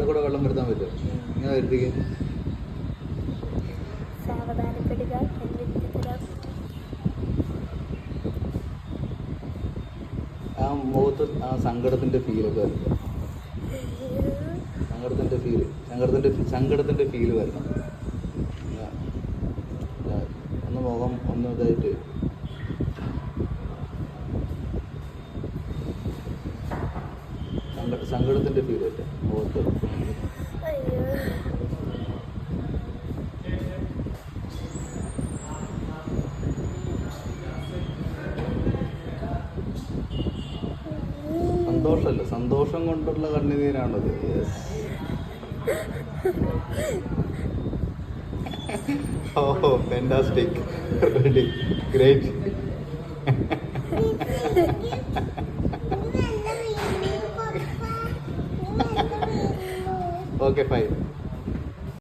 കണ്ണിൽ കൂടെ വെള്ളം വരുത്താൻ പറ്റും ഇങ്ങനെ വരുത്തിക്ക്. ആ മുഖത്ത് ആ സങ്കടത്തിന്റെ ഫീലൊക്കെ വരും. സങ്കടത്തിന്റെ ഫീൽ സങ്കടത്തിന്റെ സങ്കടത്തിന്റെ ഫീൽ വരണം. ഒന്ന് മുഖം ഒന്ന് ഇതായിട്ട്. സങ്ക- സങ്കടത്തിന്റെ ഫീൽ പറ്റും മുഖത്ത്. സന്തോഷമല്ല? സന്തോഷം കൊണ്ടുള്ള കണ്ണുനീരാണത്. ഓ fantastic ready great okay fine